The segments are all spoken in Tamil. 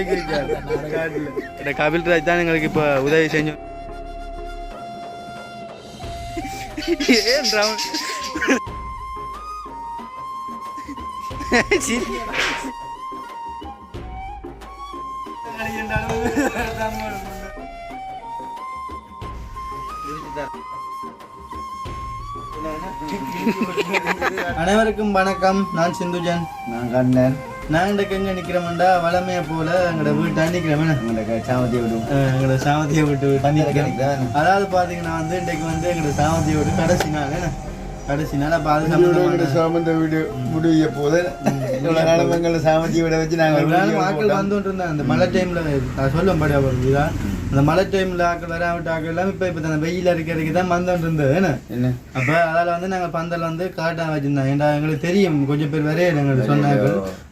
இந்த கபில் ராஜ் தான் எங்களுக்கு இப்போ உதவி செஞ்சு ஏன். அனைவருக்கும் வணக்கம் நான் சிந்துஜன் நான் கண்ணன் நான் இன்றைக்கு எங்க நிக்கிறோம்டா வளமையை போல எங்களோட வீட்டை நிக்கிறோம் எங்களை சாமத்தி விடும் எங்களோட சாமத்தியை விட்டு? அதாவது பாத்தீங்கன்னா வந்து இன்றைக்கு வந்து எங்களோட சாமத்தியை விட்டு கடைசி நாள்? கடைசி நாள். அப்ப அது சம்பந்தமான சாமந்த வீடு முடிய போது இவ்வளவு நாளும் எங்களை சாமத்தி விட வச்சு நாங்கள் போட்டோம். வந்துட்டு இருந்தாங்க அந்த மழை டைம்ல நான் சொல்லும் படியா போகிறீங்களா அந்த மழை டைம்ல ஆட்கள் வராவிட்ட ஆட்கள் எல்லாம் இப்ப இப்ப அந்த வெயில இருக்கிறதுக்கு தான் வந்துட்டு இருந்தது என்ன? என்ன? அப்ப அதால வந்து நாங்க பந்தல் வந்து காட்டா வச்சிருந்தோம். ஏன்டா எங்களுக்கு தெரியும் கொஞ்சம் பேர் வரைய எங்களுக்கு சொன்னாங்க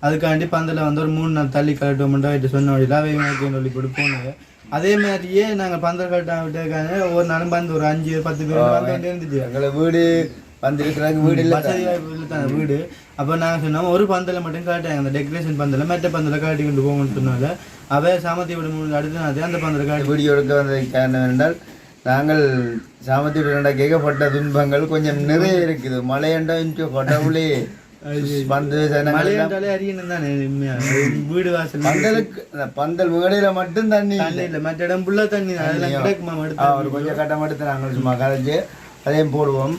அதுக்காண்டி பந்தல வந்து ஒரு மூணு நாள் தள்ளி கட்டோம்டா இட்டு சொன்ன வழியில அவங்க சொல்லி போனாங்க. அதே மாதிரியே நாங்க பந்தல் கட்ட விட்டுருக்காங்க ஒவ்வொரு நாளும் வந்து ஒரு அஞ்சு பத்து பேர் இருந்துச்சு. எங்களை வீடு வந்திருக்கிறாங்க வீடு இல்லை வசதி வாய்ப்பு தான் வீடு. அப்போ நாங்கள் சொன்னோம் ஒரு பந்தலை மட்டும் காட்டாங்க. அந்த டெக்கரேஷன் பந்தலை மெட்ட பந்தலை காட்டி கொண்டு போங்கன்னு சொன்னால அவ சாமத்தி விட முடிஞ்சு அடுத்த நாள் அந்த பந்தலை காட்டி வீடியோ எடுக்க வந்த காரணம் என்றால் நாங்கள் சாமத்தி விட கேட்கப்பட்ட துன்பங்கள் கொஞ்சம் நிறைய இருக்குது. மழையண்டா இன்ட்டு உண்மையா. வீடு வாசல். பந்தலுக்கு பந்தல் மேடையில மட்டும் தண்ணி இல்லை. மற்ற இடம் ஃபுல்லாக தண்ணி. அதெல்லாம் கிடைக்குமா கொஞ்சம் கட்டம் எடுத்து நாங்கள் சும்மா கலைஞ்சு அதையும் போடுவோம்.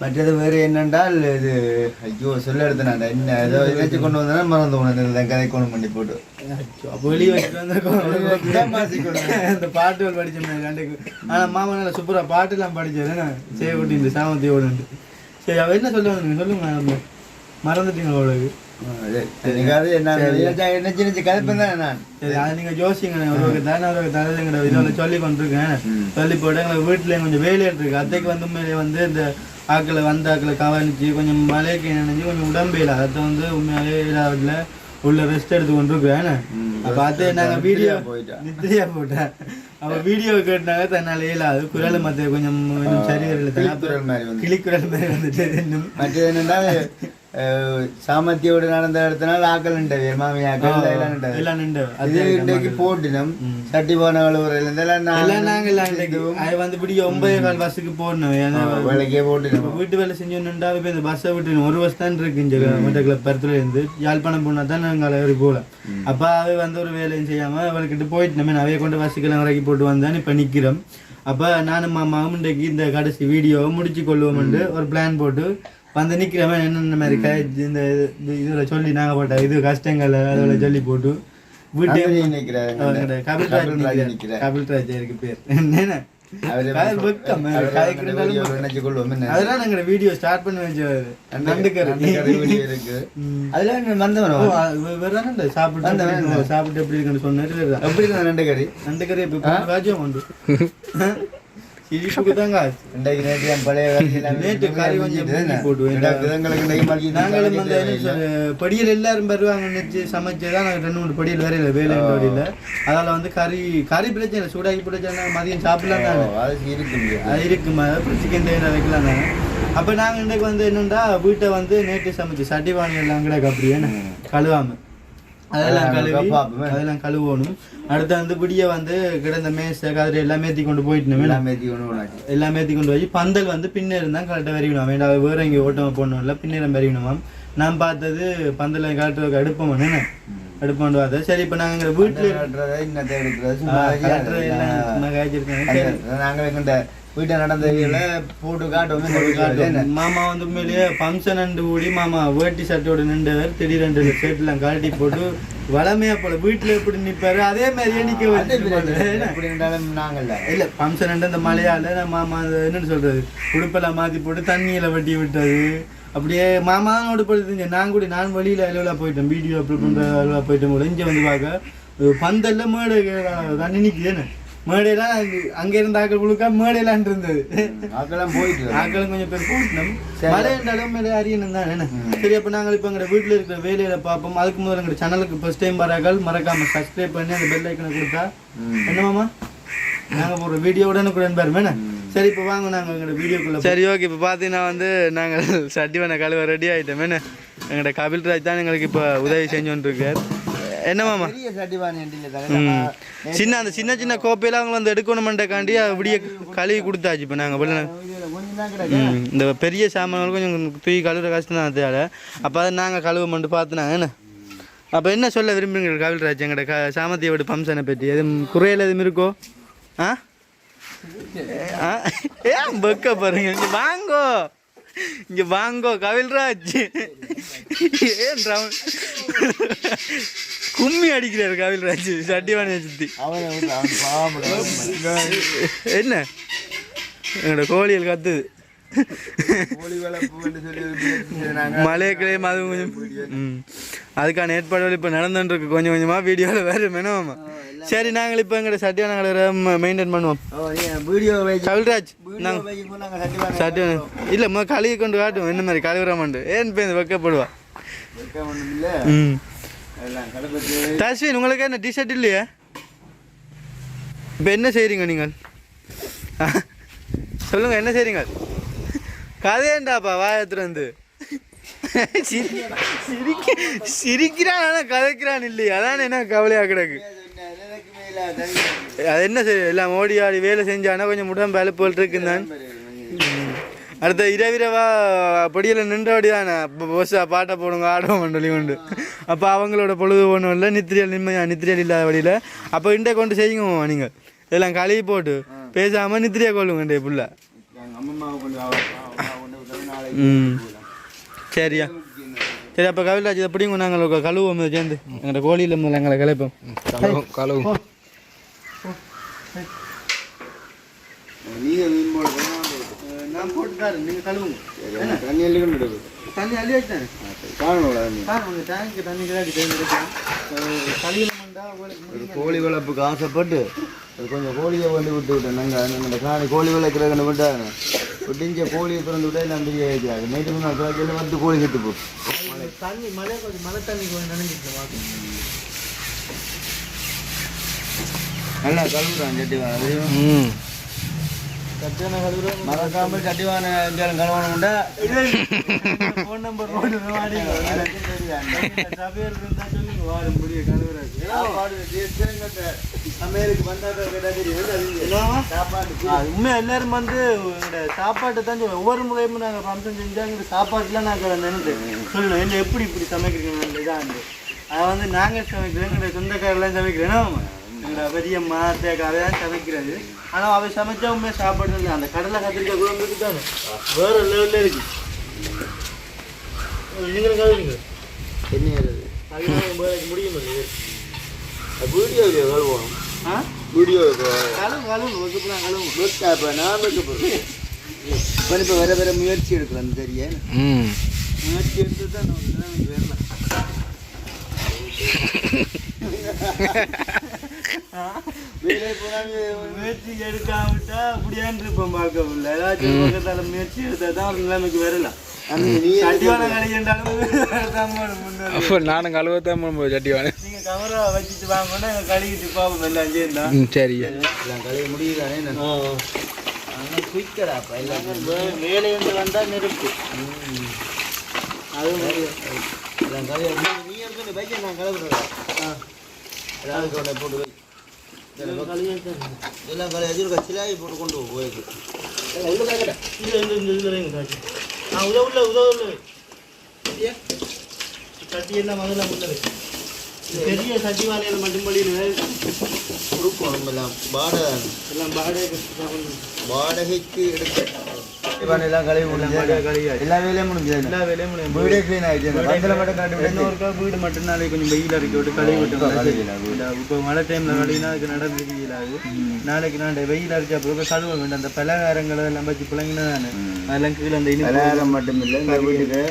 மற்றது வேறு என்னென்றால் இது ஐயோ சொல்ல எடுத்து நான் என்ன ஏதோ நினைச்சு கொண்டு வந்தேன்னா மறந்து உணர்ந்து கதை கொண்டு பண்ணி போட்டு. வெளியே வச்சுட்டு வந்திருக்கோம். இந்த பாட்டுகள் மாதிரி கண்டுக்கு ஆனா மாமா நல்லா சூப்பரா பாட்டுலாம் படிச்சாரு. என்ன? செய்யக்கூட்டி இந்த சாமத்தியோட சரி அவ என்ன சொல்லுவாங்க? நீங்க சொல்லுங்க நம்ம மறந்துட்டீங்க சொல்லி போட்டு எங்களை வீட்டுல கொஞ்சம் வேலையிட்டு இருக்கு அத்தைக்கு வந்து உண்மையிலே வந்து இந்த ஆக்களை வந்த ஆக்களை கவனிச்சு கொஞ்சம் மழைக்கு நினைஞ்சு கொஞ்சம் உடம்பையில் அதை வந்து உண்மையாலே இல்லாவில் உள்ள ரெஸ்ட் எடுத்து கொண்டிருக்கேன் அப்ப அது நாங்க வீடியோ போயிட்டா. நித்திரியா போட்டேன் அவ வீடியோ கேட்டாங்க தன்னால இயலாது குரல் மத்த கொஞ்சம் கொஞ்சம் சரி வரல கிளிக்குரல் மாதிரி வந்துட்டு மற்றது என்னன்னா அஹ், சாமர்த்தியோடு நடந்த இடத்தினால் ஆக்கள் நின்றவே மாமியாக்கள் எல்லாம் நின்றவே. எல்லாம் நின்று இது இன்றைக்கு போட்டினம் சட்டி போன கழுவுறையில இருந்தெல்லாம் நான் எல்லாம் நாங்க எல்லாம் இன்னைக்கு அது வந்து விடிய ஒன்பதே கால் பஸ்ஸுக்கு போடணும். ஏன்னா வேலைக்கே இப்ப வீட்டு வேலை செஞ்சோன்னுட்டா இப்போ இந்த பஸ்ஸை விட்டு ஒரு பஸ் தான் இருக்கு இங்க மட்டக்கள பருத்துல இருந்து. யாழ்ப்பாணம் போனா தான் நாங்கள் அலைவரி போகலாம். அப்ப அவ வந்து ஒரு வேலையும் செய்யாம அவள்கிட்ட போயிட்டு நம்ம அவைய கொண்டு பஸ்ஸுக்கெல்லாம் வரைக்கும் போட்டு வந்தான் இப்ப நிக்கிறோம். அப்ப நானும் மாமாவும் இன்றைக்கு இந்த கடைசி வீடியோவை முடிச்சு கொள்வோம்னு ஒரு பிளான் போட்டு வந்து நிக்கிறவன் என்னென்ன மாதிரி க- இந்த இது- இதுல சொல்லி நாங்க போட்ட இது கஷ்டங்கள் அதோட சொல்லி போட்டு வீட்டு நிற்கிறாங்க கபில்ராஜ் இருக்கு பேர். என்ன? வீடியோ ஸ்டார்ட் பண்ணி அதுல சாப்பிட்டு எப்படி இருக்கு, சாப்பிட்டு எப்படி இருக்குன்னு சொன்னாரு. எப்படி நண்டுக்கறி? நண்டுக்கறி இப்ப ராஜ்யம் உண்டு சிரிப்புக்கு தாங்க இன்றைக்கு நேற்று பழைய கறி நேற்று கறி கொஞ்சம் போட்டு நாங்களும் வந்து சமைக்க எல்லாரும் வருவாங்க நினைச்சு சமைச்சதான் நாங்கள் ரெண்டு மூணு படியல் வரையில வேலை வரையில அதால வந்து கறி கறி பிரச்சனை இல்லை. சூடாக்கி பிரச்சனை மதியம் சாப்பிடலாம் தாங்க அது இருக்கு அது இருக்குமா சிக்கன் தேவை வைக்கலாம் தானே அப்போ நாங்கள் இன்றைக்கு வந்து என்னண்டா வீட்டை வந்து நேற்று சமைச்சு சட்டி வாங்கி எல்லாம் கிடக்கு அப்படியே கழுவாம அதெல்லாம் கழுவி. அதெல்லாம் கழுவணும் அடுத்து வந்து விடிய வந்து கிடந்த மேசை கதிரை எல்லாம் ஏற்றி கொண்டு போயிட்டு எல்லாம் மேத்தி கொண்டு போனாச்சு. எல்லாம் ஏற்றி கொண்டு போய் பந்தல் வந்து பின்ன இருந்தால் கரெக்டாக வரைக்கணும் வேண்டாம் வேற எங்கே ஓட்டம் போடணும். இல்லை பின்னரம் வரைக்கணுமாம் நான் பார்த்தது பந்தலை காட்டுறதுக்கு அடுப்பம் என்ன? அடுப்பாண்டு பார்த்தேன் சரி இப்போ நாங்கள் வீட்டில் கட்டுறதை, இன்னத்தை எடுக்கிறது, சும்மா வீட்டை நடந்ததுல போட்டு என்ன? காட்டும். மாமா வந்து உண்மையிலேயே ஃபங்க்ஷன் அண்டு கூடி மாமா வேட்டி சட்டையோட நின்றவர் திடீரெண்டு ஷர்ட்லாம் கழட்டி போட்டு வளமையா போல வீட்டுல எப்படி நிப்பாரு அதே மாதிரியே நிக்க வச்சு பிரச்சனை இல்லை. ஃபங்க்ஷன் அண்டு அந்த மலையால மாமா என்னன்னு சொல்றது உடுப்பெல்லாம் மாத்தி போட்டு தண்ணியில வட்டி விட்டது அப்படியே மாமா உடுப்படுத்துங்க நான் கூட நான் வெளியில அலுவலா போயிட்டேன் வீடியோ அப்லோட் பண்ற அலுவலா போயிட்டேன் கூட இங்க வந்து பார்க்க பந்தல்ல மேடை தண்ணி நிக்குதுன்னு மேடையெல்லாம் அங்க- அங்க இருந்த ஆக்கள் குழுக்கா மேடையெல்லாம் இருந்தது ஆக்கெல்லாம் போயிட்டு ஆக்களும் கொஞ்சம் பேர் போட்டோம். மழை என்றாலும் மேலே அறியணும் தான் என்ன? சரி அப்போ நாங்கள் இப்போ எங்கள் வீட்டில் இருக்கிற வேலையில பார்ப்போம். அதுக்கு முதல்ல எங்கள் சேனலுக்கு ஃபர்ஸ்ட் டைம் வராக்கள் மறக்காம சப்ஸ்கிரைப் பண்ணி அந்த பெல் ஐக்கனை கொடுத்தா. என்ன மாமா? நாங்கள் போடுற வீடியோ உடனுக்குடன் பாருமே என்ன? சரி இப்போ வாங்க நாங்கள் எங்களோட வீடியோக்குள்ள சரி ஓகே இப்போ பார்த்தீங்கன்னா வந்து நாங்கள் சட்டிவனை கழுவ ரெடி ஆகிட்டோம் என்ன? எங்களோட கபில் ராஜ் தான் எங்களுக்கு இப்போ உதவி செஞ்சோன்னு இருக்கார் என்ன மாமா. சின்ன அந்த சின்ன சின்ன கோப்பையெல்லாம் அவங்க வந்து எடுக்கணுமெண்டக்காண்டி விடிய கழுவி கொடுத்தாச்சு இப்போ நாங்கள் இந்த பெரிய சாமான்கள் கொஞ்சம் தூக்கி கழுவுற கஷ்டம் தான் தேவை அப்போ அதை நாங்கள் கழுவ மட்டும் பார்த்துனாங்க என்ன? அப்போ என்ன சொல்ல விரும்புறீங்க கவில்ராஜ் எங்கள்ட க சாமத்திய வீடு ஃபங்க்ஷனை பற்றி எதுவும் குறையில் எதுவும் இருக்கோ? ஆ? ஆ? ஏன் பக்க பாருங்க இங்கே வாங்கோ. இங்கே வாங்கோ கவில்ராஜ். ஏன் ரவுண்ட் கும்மி அடிக்கிறாரு அவனை விட்டு அவன் பாவம் என்ன? என்னோட கோழிகள் கத்துது. கோழி வளர்ப்புன்னு சொல்லி ஒரு முயற்சி செய்றாங்க. மலையக்கிளே அதுவும் கொஞ்சம் ம். அதுக்கான ஏற்பாடுகள் இப்போ நடந்துட்டு இருக்கு கொஞ்சம் கொஞ்சமாக வீடியோவில் வேறு வேணுமாம்மா சரி நாங்கள் இப்போ எங்களோட சட்டியான கலரை மெயின்டைன் பண்ணுவோம். கவில்ராஜ் நாங்கள் சட்டியான இல்லை முதல் கழுவி கொண்டு காட்டுவோம். என்ன மாதிரி கழுவுறாமண்டு ஏன் பேருந்து வைக்கப்படுவா? ம். தஸ்வின் உங்களுக்கு என்ன டிஷர்ட் இல்லையா? இப்போ என்ன செய்கிறீங்க நீங்கள்? சொல்லுங்கள் சொல்லுங்க என்ன செய்கிறீங்க கதையேண்டாப்பா வாயத்துல வந்து. சிரிக்க சிரிக்கிறான் ஆனால் கதைக்கிறான் இல்லையா. அதான் என்ன கவலையாக கிடக்கு? அது என்ன செய்ய எல்லாம் ஓடி ஆடி வேலை செஞ்சானா கொஞ்சம் உடம்பு அலுப்புகள் இருக்குந்தான் அடுத்த இரவிரவா படியில் நின்றபடி தானே பஸ்ஸாக பாட்டை போடுங்க ஆடுவோம் சொல்லி கொண்டு. அப்போ அவங்களோட பொழுது ஒன்றும் இல்லை நித்திரியல் நிம்மதியாக நித்திரியல் இல்லாத வழியில். அப்போ இண்டை கொண்டு செய்யுங்க நீங்கள் இதெல்லாம் கழுவி போட்டு பேசாமல் நித்திரியா கொள்ளுங்க இண்டே புள்ள ம். சரியா. சரி அப்போ கவிலாஜ் இதை பிடிங்க நாங்கள் கழுவோம் சேர்ந்து. எங்களோட கோழியில் முதல்ல எங்களை கிளப்போம் கலவு நீங்க மீன் போட தரேன் நீங்கள் கழுவுங்க தண்ணி எள்ளி கொண்டு விடு. தண்ணி அள்ளி வச்சேன் காரணம் டேங்க்கு தண்ணி. கிடையாது தேர்ந்தெடுக்கலாம் கழியில் உங்களுக்கு ஒரு கோழி வளர்ப்புக்கு ஆசைப்பட்டு ஒரு கொஞ்சம் கோழியை கொண்டு விட்டு விட்டேன் நாங்கள் இந்த காணி கோழி வளர்க்குறதுன்னு விட்டாங்க. விட்டிஞ்ச கோழியை திறந்து விட்டா பெரிய வைக்கிறாங்க நேற்று முன்னாள் கிழக்கையில் வந்து கோழி செத்து போ தண்ணி மழை கொஞ்சம் மழை தண்ணி கொஞ்சம் நினைஞ்சிருக்கேன் நல்லா கழுவுறான் சட்டிவான அதையும் ம் சத்தியான கழுவுற மறக்காமல் சட்டிவான எங்கேயாலும் கழுவணும்டா ஃபோன் நம்பர் ரோடு உண்மையா எல்லாரும் வந்து சாப்பாட்டை தான் சொல்லுவோம் ஒவ்வொரு முறையும் நாங்கள் ஃபங்க்ஷன் செஞ்சா எங்க சாப்பாட்டுலாம் நாங்கள் நினைச்சு சொல்லணும் என்ன எப்படி இப்படி சமைக்கிறீங்க? இதான் அதை வந்து நாங்கள் சமைக்கிறோம் எங்களோட சொந்தக்காரெல்லாம் சமைக்கிறோம். எங்களோட பெரியம்மா தேக்கா அதைதான் சமைக்கிறது? ஆனால் அவை சமைச்சா உண்மையாக சாப்பாடு இல்லை. அந்த கடலை கத்திரிக்காய் குழம்பு இருக்கு தானே வேற லெவலில் இருக்கு. நீங்களும் கழுவுறீங்க என்ன முடியும் வீடியோ கழுவோம் ஆ? வீடியோ இப்போ நான் இப்போ இப்போ வேற வேற முயற்சி எடுக்கலாம் சரியா ம். முயற்சி எடுத்து தான் வரலாம் முயற்சி எடுக்காவிட்டா அப்படியான் இருப்போம் பார்க்க முடியல ஏதாச்சும் பக்கத்தால முயற்சி எடுத்தா தான் ஒரு நிலைமைக்கு வரலாம். அப்போ நானும் கழுவத்தான் போகும்போது சட்டிவானு நீங்க கவரா வச்சுட்டு வாங்கன்னா எங்க கழுவிட்டு பாப்போம் எல்லாம் சேர்ந்தா. ம் சரியா எல்லாம் கழுவ முடியுதானே குயிக்கடா அப்போ எல்லாம். வேலை என்று வந்தா நெருப்பு. அதுவும் எல்லாம் கழுவ நீ எடுத்து பைக்கை நான் கழுவுறேன். போட்டு வை கழுவி எதிர்க்க சிலாகி போட்டு கொண்டு போயிருக்கு ஆ உதவு உள்ள உதவு உள்ள? சட்டி எல்லாம் முதல்ல உள்ள வை. இது பெரிய சட்டி வாழையில மட்டும் பள்ளியில் கொடுப்போம் எல்லாம் வாடகை எல்லாம் பாடகை வாடகைக்கு எடுக்க எல்லாம் கழுவி கழுவியாச்சு. எல்லா வேலையும் முடிஞ்சது எல்லா வேலையும் முடியும். வீடே க்ளீன் ஆயிடுச்சு பந்தல மட்டும் காட்டி விட்டு வீடு மட்டும் நாளைக்கு கொஞ்சம் வெயில் இறக்கி விட்டு கழுவி விட்டு இப்போ மழை டைம்ல கழுவினா அதுக்கு நடந்து இயலாது நாளைக்கு நான் வெயில் அடிச்ச அப்புறம் கழுவ வேண்டாம் அந்த பலகாரங்கள் எல்லாம் வச்சு பிள்ளைங்கன்னா தானே அதெல்லாம் கீழே அந்த இனிப்பு பலகாரம் மட்டும் இல்லை இந்த வீட்டுக்கு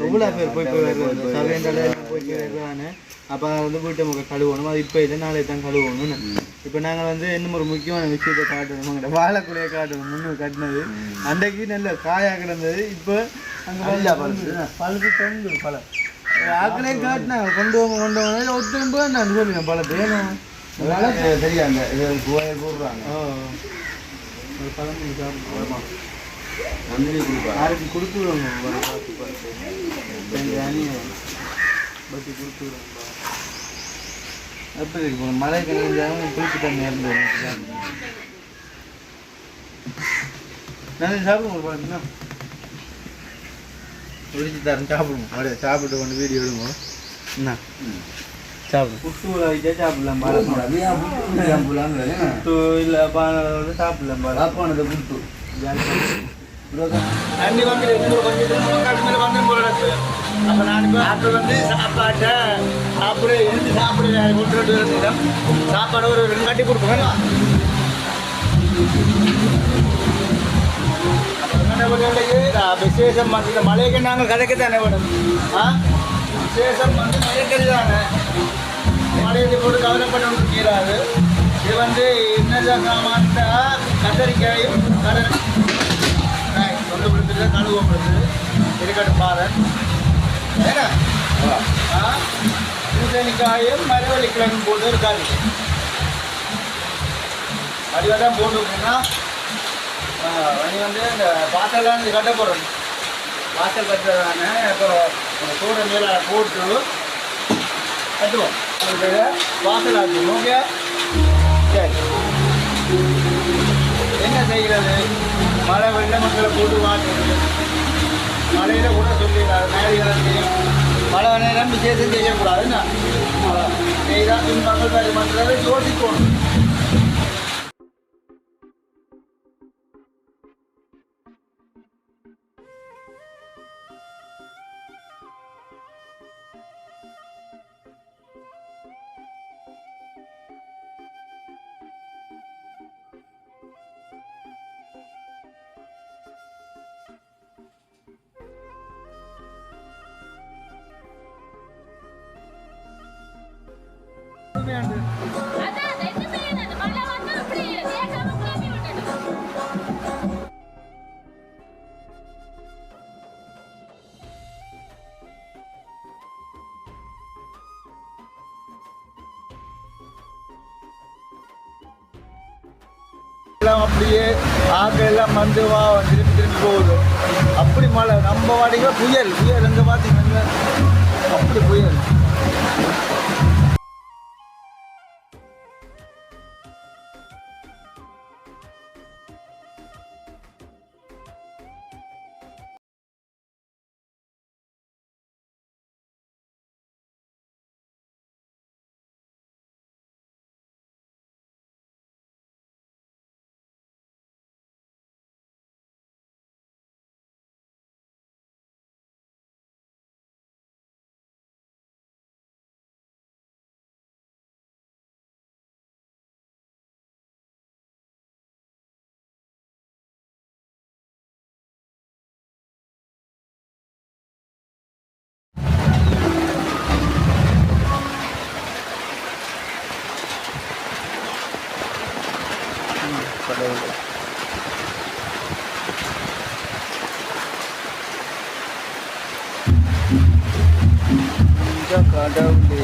எவ்வளோ பேர் போய் போய் வருவாங்க அப்போ வந்து வீட்டை முக கழுவணும். அது இப்போ இல்லை நாளை தான் கழுவணும்னு. இப்போ நாங்கள் வந்து இன்னும் ஒரு முக்கியமான விஷயத்தை காட்டணும். அங்கே வாழைக்குலையை காட்டணும். முன்னு கட்டினது. அன்றைக்கு நல்ல காயாக கிடந்தது. இப்போ அங்கே பழுது தொங்கு பழம். ஆக்களே காட்டினாங்க. கொண்டு வாங்க கொண்டு வாங்க. ஒத்துரும் போய் நான் ஏன்னா தெரியும் அந்த இது கோயை போடுறாங்க. ஓ ஒரு பழம் நீங்க சாப்பிடுமா நந்தினி கொடுப்பாங்க யாருக்கு கொடுத்து விடுவாங்க ஒரு பார்த்து பார்த்து எங்கள் அணியை பற்றி கொடுத்து விடுவாங்க எப்படி இருக்கு மழை கழிஞ்சாலும் குளிச்சு தண்ணி இருந்து நான் சாப்பிடுங்க பாருங்க குளிச்சு தரேன் சாப்பிடுங்க அப்படியே சாப்பிட்டு கொண்டு வீடியோ எடுங்க. என்ன? புட்டு வச்சா சாப்பிடலாம் புட்டு இல்லை சாப்பிடலாம் பழம் சாப்பானது புட்டு. தண்ணி வந்து இன்னொரு கொஞ்சம் முன்னாடி மேலே வந்து போல இருக்கு அப்போ நான் இப்போ வந்து சாப்பாட்டை சாப்பிட எழுந்து சாப்பிட கொண்டு வந்து இருந்தோம் சாப்பாடு ஒரு ரெண்டு கட்டி கொடுப்போம் விசேஷம் வந்து இந்த மலைக்கு நாங்கள் கதைக்க தானே வேணும் ஆ விசேஷம் வந்து மலைக்கறி தானே மலையை போட்டு கவலைப்பட முடியாது இது வந்து என்ன என்னதாக்கமாட்டா கத்தரிக்காயும் கடல் சொந்த கொடுத்துட்டு கழுவம் கொடுத்துட்டு இருக்கட்டும் பாரு. ஆ? பூசணிக்காயும் மரவள்ளி கிழங்கு போட்டு ஒரு கறி அடிவாக தான் போட்டு விட்டீங்கன்னா வண்டி வந்து இந்த வாசல்லாம் இது கட்ட போகிறோம் வாசல் கட்டுறதானே இப்போ சூட மேலே போட்டு கட்டுவோம். அதுக்கு வாசல் ஆக்கணும் ஓகே சரி. என்ன செய்கிறது? மழை வெள்ள மக்களை போட்டு வாட்டுறது மழையில் கூட சொல்லிடுறாரு மேலிகளத்தையும் மழை நேரம் விசேஷம் செய்யக்கூடாதுன்னா. செய்தால் துன்பங்கள் வருமன்றதை யோசிக்கணும் அப்படியே ஆக்கெல்லாம் மந்துவா வா திருப்பி திருப்பி போகுது. அப்படி மழை நம்ம வாடகை புயல். புயல் எங்கே பார்த்தீங்கன்னா அப்படி புயல். கடவுளே.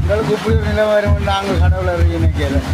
எங்களுக்கு இப்படி நிலவரம் நாங்கள் கடவுளை நினைக்கிறேன்